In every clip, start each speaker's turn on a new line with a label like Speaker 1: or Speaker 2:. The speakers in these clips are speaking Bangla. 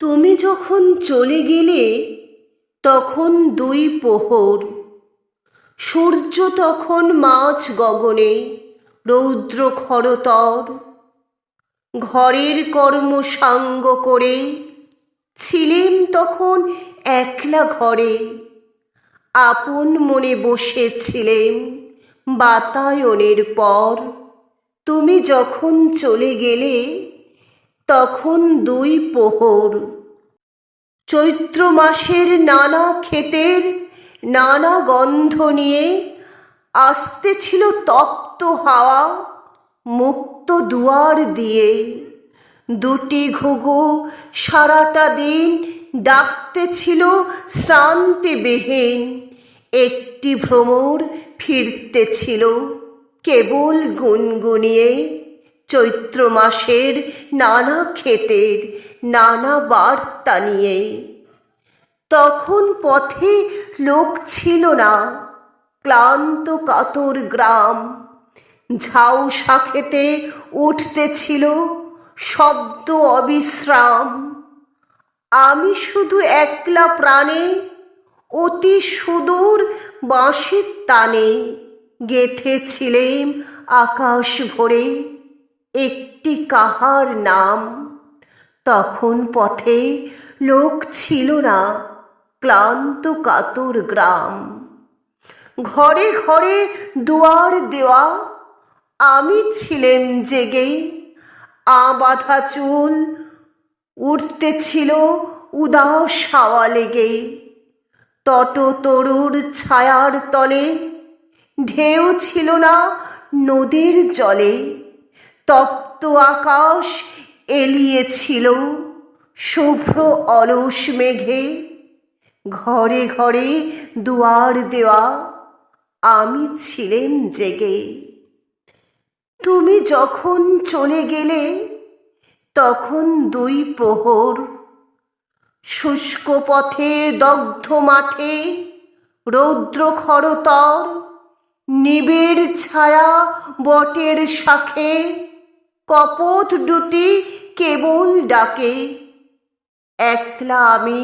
Speaker 1: তুমি যখন চলে গেলে, তখন দুই পোহর। সূর্য তখন মাছ গগনে, রৌদ্র খরতর ঘরের কর্ম সাঙ্গ করে, ছিলেম তখন একলা ঘরে। আপন মনে বসেছিলেম বাতায়নের পর। তুমি যখন চলে গেলে, তখন দুই প্রহর চৈত্র মাসের নানা ক্ষেতের নানা গন্ধ নিয়ে আসতেছিল তপ্ত হাওয়া মুক্ত দুয়ার দিয়ে। দুটি ঘুঘু সারাটা দিন ডাকতেছিল শ্রান্তি বেহেন একটি ভ্রমর ফিরতে ছিল কেবল গুনগুনিয়ে। চৈত্র মাসের নানা ক্ষেতের নানা বার্তা নিয়ে। তখন পথে লোক ছিল না। ক্লান্ত কাতর গ্রাম। ঝাউ শাখেতে উঠতেছিল শব্দ অবিশ্রাম। আমি শুধু একলা প্রাণে, অতি সুদূর বাঁশির টানে গেথেছিলেম আকাশ ভরে একটি কাহার নাম। তখন পথে লোক ছিল না, ক্লান্ত কাতর গ্রাম। ঘরে ঘরে দুয়ার দেওয়া, আমি ছিলেন জেগে আ চুল উঠতেছিল উদাস হাওয়া লেগে তট তরুর ছায়ার তলে, ঢেউ ছিল না নদীর জলে। তপ্ত আকাশ এলিয়েছিল শুভ্র অলস মেঘে। ঘরে ঘরে দুয়ার দেওয়া আমি ছিলেম জেগে। তুমি যখন চলে গেলে, তখন দুই প্রহর শুষ্ক পথে দগ্ধ মাঠে রৌদ্র খরতর নিবিড় ছায়া বটের শাখে কপত দুটি কেবল ডাকে। একলা আমি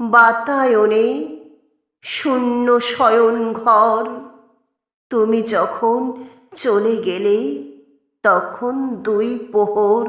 Speaker 1: বাতায়নে শূন্য শয়ন ঘর। তুমি যখন চলে গেলে, তখন দুই প্রহর